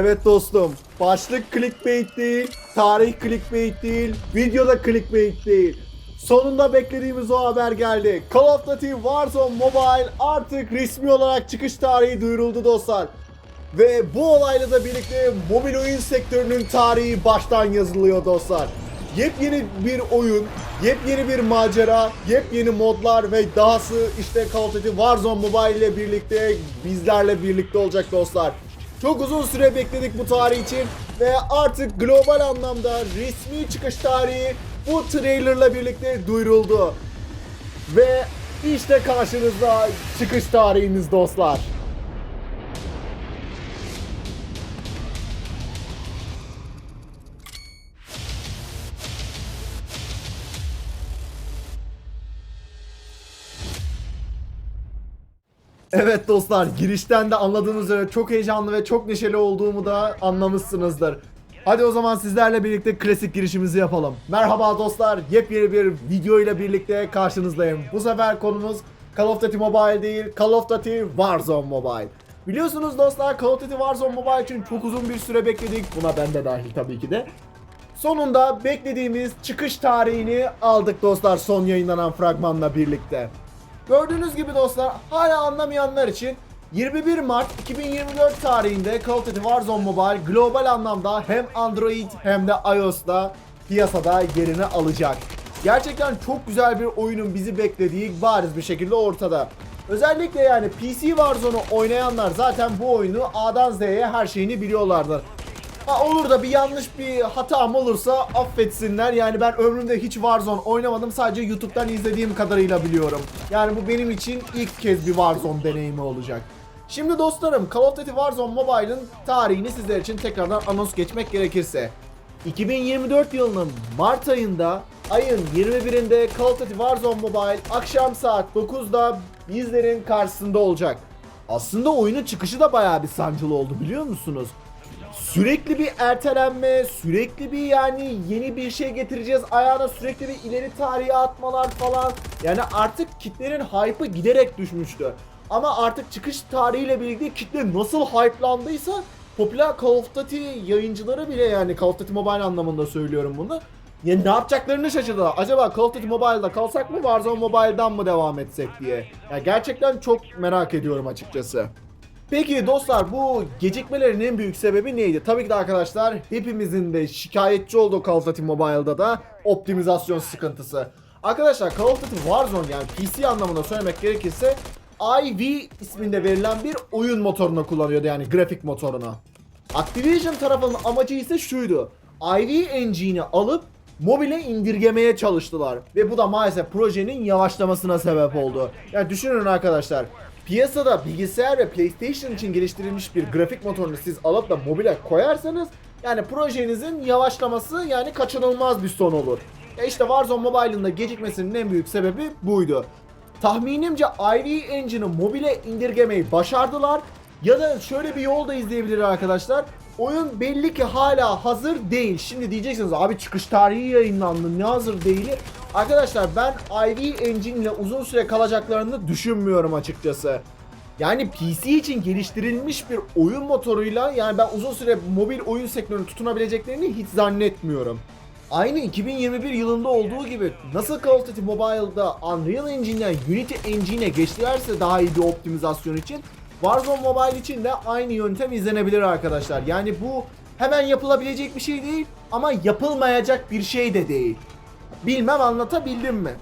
Evet dostum. Başlık clickbait değil, tarih clickbait değil, videoda clickbait değil. Sonunda beklediğimiz o haber geldi. Call of Duty Warzone Mobile artık resmi olarak çıkış tarihi duyuruldu dostlar. Ve bu olayla da birlikte mobil oyun sektörünün tarihi baştan yazılıyor dostlar. Yepyeni bir oyun, yepyeni bir macera, yepyeni modlar ve dahası işte Call of Duty Warzone Mobile ile birlikte bizlerle birlikte olacak dostlar. Çok uzun süre bekledik bu tarih için ve artık global anlamda resmi çıkış tarihi bu trailerla birlikte duyuruldu. Ve işte karşınızda çıkış tarihimiz dostlar. Evet dostlar girişten de anladığınız üzere çok heyecanlı ve çok neşeli olduğumu da anlamışsınızdır. Hadi o zaman sizlerle birlikte klasik girişimizi yapalım. Merhaba dostlar, yepyeni bir video ile birlikte karşınızdayım. Bu sefer konumuz Call of Duty Mobile değil, Call of Duty Warzone Mobile. Biliyorsunuz dostlar Call of Duty Warzone Mobile için çok uzun bir süre bekledik. Buna ben de dahil tabii ki de. Sonunda beklediğimiz çıkış tarihini aldık dostlar son yayınlanan fragmanla birlikte. Gördüğünüz gibi dostlar hala anlamayanlar için 21 Mart 2024 tarihinde Call of Duty Warzone Mobile global anlamda hem Android hem de iOS'ta piyasada yerini alacak. Gerçekten çok güzel bir oyunun bizi beklediği bariz bir şekilde ortada. Özellikle yani PC Warzone'u oynayanlar zaten bu oyunu A'dan Z'ye her şeyini biliyorlardır. Ha olur da bir yanlış bir hatam olursa affetsinler. Yani ben ömrümde hiç Warzone oynamadım. Sadece YouTube'dan izlediğim kadarıyla biliyorum. Yani bu benim için ilk kez bir Warzone deneyimi olacak. Şimdi dostlarım Call of Duty Warzone Mobile'ın tarihini sizler için tekrardan anons geçmek gerekirse. 2024 yılının Mart ayında ayın 21'inde Call of Duty Warzone Mobile akşam saat 9'da bizlerin karşısında olacak. Aslında oyunun çıkışı da bayağı bir sancılı oldu biliyor musunuz? Sürekli bir ertelenme, sürekli bir yani yeni bir şey getireceğiz ayağına sürekli bir ileri tarihe atmalar falan. Yani artık kitlerin hype'ı giderek düşmüştü. Ama artık çıkış tarihiyle birlikte kitle nasıl hype'landıysa popüler Call of Duty yayıncıları bile yani Call of Duty Mobile anlamında söylüyorum bunu. Yani ne yapacaklarını şaşırdılar. Acaba Call of Duty Mobile'da kalsak mı Warzone Mobile'dan mı devam etsek diye. Yani gerçekten çok merak ediyorum açıkçası. Peki dostlar bu gecikmelerin en büyük sebebi neydi? Tabii ki de arkadaşlar hepimizin de şikayetçi olduğu Call of Duty Mobile'da da optimizasyon sıkıntısı. Arkadaşlar Call of Duty Warzone yani PC anlamında söylemek gerekirse IV isminde verilen bir oyun motorunu kullanıyordu yani grafik motorunu. Activision tarafının amacı ise şuydu. IV engine'i alıp mobile indirgemeye çalıştılar. Ve bu da maalesef projenin yavaşlamasına sebep oldu. Yani düşünün arkadaşlar. Piyasada bilgisayar ve PlayStation için geliştirilmiş bir grafik motorunu siz alıp da mobile koyarsanız yani projenizin yavaşlaması yani kaçınılmaz bir son olur. Ya işte Warzone Mobile'ın da gecikmesinin en büyük sebebi buydu. Tahminimce IV Engine'ı mobile indirgemeyi başardılar. Ya da şöyle bir yol da izleyebilir arkadaşlar. Oyun belli ki hala hazır değil. Şimdi diyeceksiniz abi çıkış tarihi yayınlandı ne hazır değil. Arkadaşlar ben IV Engine ile uzun süre kalacaklarını düşünmüyorum açıkçası. Yani PC için geliştirilmiş bir oyun motoruyla yani ben uzun süre mobil oyun sektörünü tutunabileceklerini hiç zannetmiyorum. Aynı 2021 yılında olduğu gibi nasıl Call of Duty Mobile'da Unreal Engine'den Unity Engine'e geçtilerse daha iyi bir optimizasyon için Warzone Mobile için de aynı yöntem izlenebilir arkadaşlar. Yani bu hemen yapılabilecek bir şey değil ama yapılmayacak bir şey de değil. Bilmem anlatabildim mi?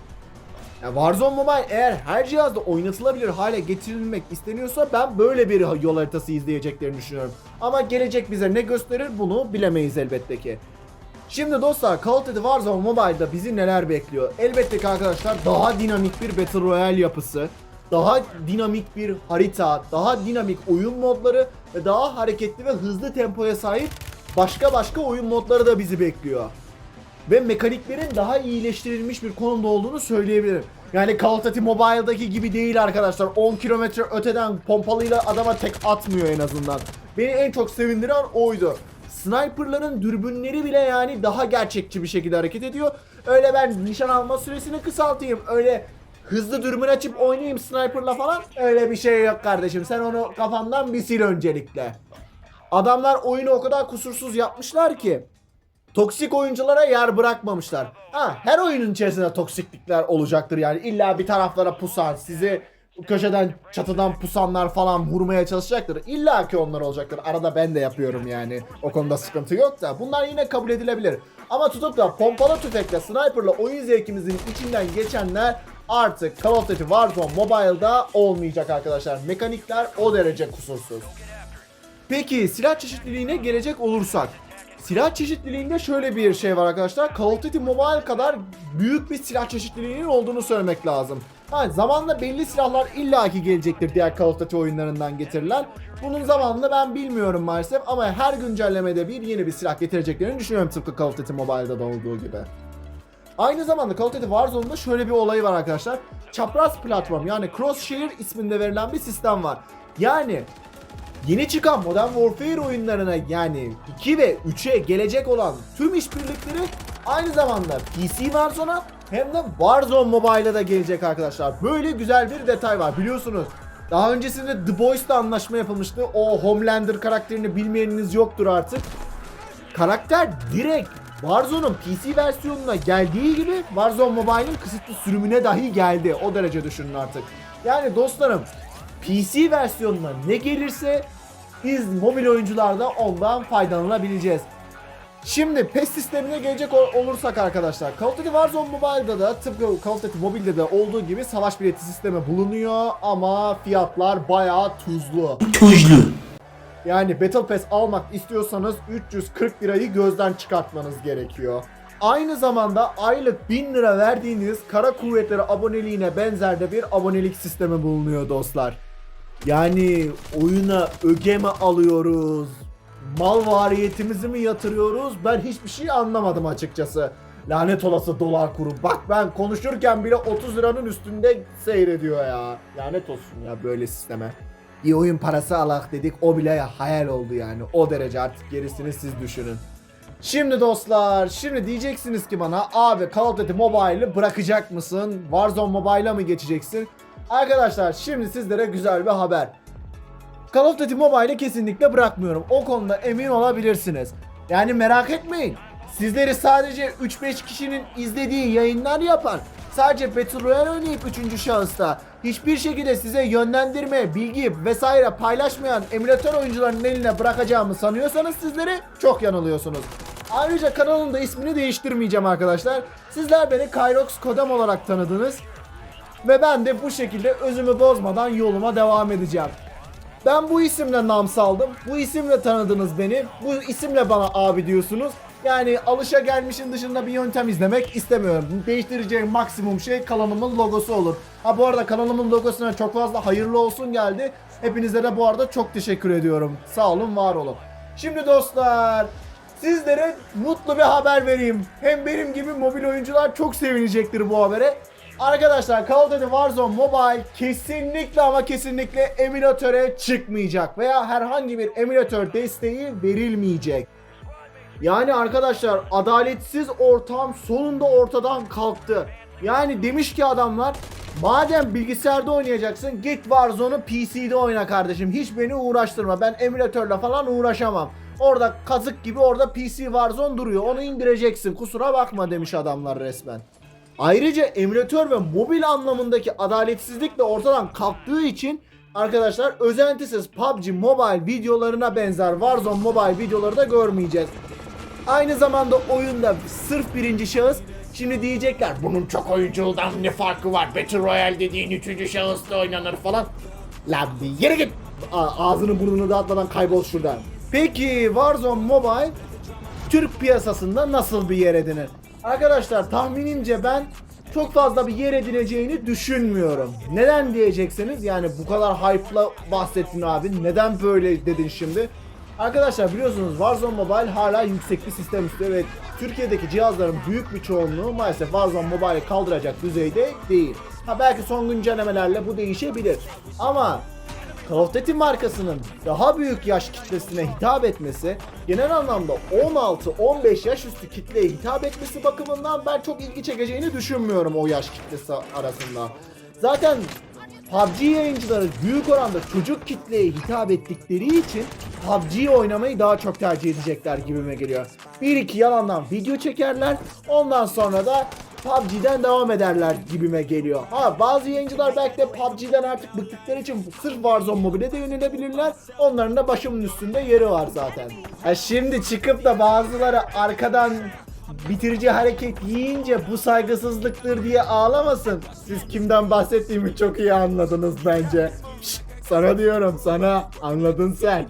Ya Warzone Mobile eğer her cihazda oynatılabilir hale getirilmek isteniyorsa ben böyle bir yol haritası izleyeceklerini düşünüyorum. Ama gelecek bize ne gösterir bunu bilemeyiz elbette ki. Şimdi dostlar Call of Duty Warzone Mobile'da bizi neler bekliyor? Elbette ki arkadaşlar daha dinamik bir Battle Royale yapısı, daha dinamik bir harita, daha dinamik oyun modları ve daha hareketli ve hızlı tempoya sahip başka başka oyun modları da bizi bekliyor. Ve mekaniklerin daha iyileştirilmiş bir konumda olduğunu söyleyebilirim. Yani Call of Duty Mobile'daki gibi değil arkadaşlar. 10 kilometre öteden pompalıyla adama tek atmıyor en azından. Beni en çok sevindiren oydu. Sniper'ların dürbünleri bile yani daha gerçekçi bir şekilde hareket ediyor. Öyle ben nişan alma süresini kısaltayım. Öyle hızlı dürbün açıp oynayayım sniper'la falan. Öyle bir şey yok kardeşim. Sen onu kafandan bir sil öncelikle. Adamlar oyunu o kadar kusursuz yapmışlar ki toksik oyunculara yer bırakmamışlar. Ha, her oyunun içerisinde toksiklikler olacaktır yani. İlla bir taraflara pusan, sizi köşeden çatıdan pusanlar falan vurmaya çalışacaktır. İlla ki onlar olacaktır. Arada ben de yapıyorum yani. O konuda sıkıntı yok da. Bunlar yine kabul edilebilir. Ama tutup da pompalı tüfekle, sniperla oyun zevkimizin içinden geçenler artık Call of Duty Warzone Mobile'da olmayacak arkadaşlar. Mekanikler o derece kusursuz. Peki silah çeşitliliğine gelecek olursak. Silah çeşitliliğinde şöyle bir şey var arkadaşlar. Call of Duty Mobile kadar büyük bir silah çeşitliliğinin olduğunu söylemek lazım. Ha, zamanla belli silahlar illaki gelecektir diğer Call of Duty oyunlarından getirilen. Bunun zamanını ben bilmiyorum maalesef ama her güncellemede bir yeni bir silah getireceklerini düşünüyorum tıpkı Call of Duty Mobile'da da olduğu gibi. Aynı zamanda Call of Duty Warzone'da şöyle bir olayı var arkadaşlar. Çapraz platform yani Crosshair isminde verilen bir sistem var. Yani yeni çıkan Modern Warfare oyunlarına yani 2 ve 3'e gelecek olan tüm işbirlikleri aynı zamanda PC Warzone'a hem de Warzone Mobile'a da gelecek arkadaşlar. Böyle güzel bir detay var biliyorsunuz. Daha öncesinde The Boys'la anlaşma yapılmıştı. O Homelander karakterini bilmeyeniniz yoktur artık. Karakter direkt Warzone'un PC versiyonuna geldiği gibi Warzone Mobile'in kısıtlı sürümüne dahi geldi. O derece düşünün artık. Yani dostlarım PC versiyonuna ne gelirse biz mobil oyuncularda ondan faydalanabileceğiz. Şimdi PES sistemine gelecek ol- olursak arkadaşlar Call of Duty Warzone Mobile'da da tıpkı Call of Duty Mobile'de de olduğu gibi savaş bileti sistemi bulunuyor ama fiyatlar bayağı tuzlu. Tuzlu. Yani Battle Pass almak istiyorsanız 340 lirayı gözden çıkartmanız gerekiyor. Aynı zamanda aylık 1000 lira verdiğiniz kara kuvvetleri aboneliğine benzer de bir abonelik sistemi bulunuyor dostlar. Yani oyuna öge mi alıyoruz? Mal variyetimizi mi yatırıyoruz? Ben hiçbir şey anlamadım açıkçası. Lanet olası dolar kuru. Bak ben konuşurken bile 30 liranın üstünde seyrediyor ya. Lanet olsun ya böyle sisteme. Bir oyun parası alak dedik o bile hayal oldu yani. O derece artık gerisini siz düşünün. Şimdi dostlar, şimdi diyeceksiniz ki bana abi Call of Duty Mobile'ı bırakacak mısın? Warzone Mobile'a mı geçeceksin? Arkadaşlar şimdi sizlere güzel bir haber. Call of Duty Mobile'ı kesinlikle bırakmıyorum. O konuda emin olabilirsiniz. Yani merak etmeyin. Sizleri sadece 3-5 kişinin izlediği yayınlar yapan, sadece Battle Royale oynayıp 3. şahısta hiçbir şekilde size yönlendirme, bilgi vesaire paylaşmayan emülatör oyuncuların eline bırakacağımı sanıyorsanız sizleri çok yanılıyorsunuz. Ayrıca kanalın da ismini değiştirmeyeceğim arkadaşlar. Sizler beni Kyrox Kodem olarak tanıdınız. Ve ben de bu şekilde özümü bozmadan yoluma devam edeceğim. Ben bu isimle nam saldım. Bu isimle tanıdınız beni. Bu isimle bana abi diyorsunuz. Yani alışa gelmişin dışında bir yöntem izlemek istemiyorum. Değiştireceğim maksimum şey kanalımın logosu olur. Ha bu arada kanalımın logosuna çok fazla hayırlı olsun geldi. Hepinize de bu arada çok teşekkür ediyorum. Sağ olun, var olun. Şimdi dostlar, sizlere mutlu bir haber vereyim. Hem benim gibi mobil oyuncular çok sevinecektir bu habere. Arkadaşlar Call of Duty Warzone Mobile kesinlikle ama kesinlikle emülatöre çıkmayacak veya herhangi bir emülatör desteği verilmeyecek. Yani arkadaşlar adaletsiz ortam sonunda ortadan kalktı. Yani demiş ki adamlar madem bilgisayarda oynayacaksın git Warzone'u PC'de oyna kardeşim. Hiç beni uğraştırma. Ben emülatörle falan uğraşamam. Orada kazık gibi orada PC Warzone duruyor. Onu indireceksin. Kusura bakma demiş adamlar resmen. Ayrıca emülatör ve mobil anlamındaki adaletsizlik de ortadan kalktığı için arkadaşlar özentisiz PUBG Mobile videolarına benzer Warzone Mobile videoları da görmeyeceğiz. Aynı zamanda oyunda sırf birinci şahıs şimdi diyecekler bunun çok oyunculdan ne farkı var Battle Royale dediğin üçüncü şahısla oynanır falan. Lan bir yere git A- ağzını burnunu dağıtmadan kaybol şuradan. Peki Warzone Mobile Türk piyasasında nasıl bir yer edinir? Arkadaşlar tahminimce ben çok fazla bir yer edineceğini düşünmüyorum. Neden diyeceksiniz? Yani bu kadar hype'la bahsettin abi. Neden böyle dedin şimdi? Arkadaşlar biliyorsunuz Warzone Mobile hala yüksek bir sistem istiyor ve Türkiye'deki cihazların büyük bir çoğunluğu maalesef Warzone Mobile'i kaldıracak düzeyde değil. Ha belki son güncellemelerle bu değişebilir. Ama Call of Duty markasının daha büyük yaş kitlesine hitap etmesi, genel anlamda 16-15 yaş üstü kitleye hitap etmesi bakımından ben çok ilgi çekeceğini düşünmüyorum o yaş kitlesi arasında. Zaten PUBG yayıncıları büyük oranda çocuk kitleye hitap ettikleri için PUBG oynamayı daha çok tercih edecekler gibime geliyor. Bir iki yalandan video çekerler ondan sonra da PUBG'den devam ederler gibime geliyor. Ha bazı yayıncılar belki de PUBG'den artık bıktıkları için sırf Warzone Mobile'e de yönelebilirler. Onların da başımın üstünde yeri var zaten. Ha şimdi çıkıp da bazıları arkadan bitirici hareket yiyince bu saygısızlıktır diye ağlamasın. Siz kimden bahsettiğimi çok iyi anladınız bence. Şşt, sana diyorum sana anladın sen.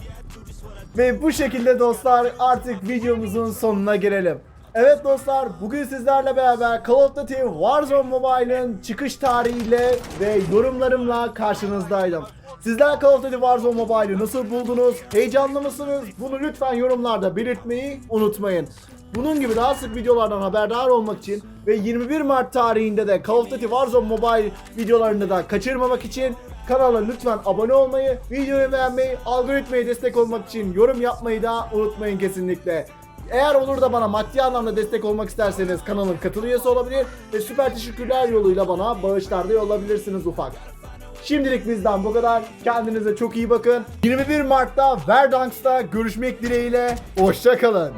Ve bu şekilde dostlar artık videomuzun sonuna gelelim. Evet dostlar bugün sizlerle beraber Call of Duty Warzone Mobile'ın çıkış tarihiyle ve yorumlarımla karşınızdaydım. Sizler Call of Duty Warzone Mobile'ı nasıl buldunuz? Heyecanlı mısınız? Bunu lütfen yorumlarda belirtmeyi unutmayın. Bunun gibi daha sık videolardan haberdar olmak için ve 21 Mart tarihinde de Call of Duty Warzone Mobile videolarını da kaçırmamak için kanala lütfen abone olmayı, videoyu beğenmeyi, algoritmaya destek olmak için yorum yapmayı da unutmayın kesinlikle. Eğer olur da bana maddi anlamda destek olmak isterseniz kanalın katıl üyesi olabilir ve süper teşekkürler yoluyla bana bağışlarda yollayabilirsiniz ufak. Şimdilik bizden bu kadar. Kendinize çok iyi bakın. 21 Mart'ta Verdansk'ta görüşmek dileğiyle. Hoşçakalın.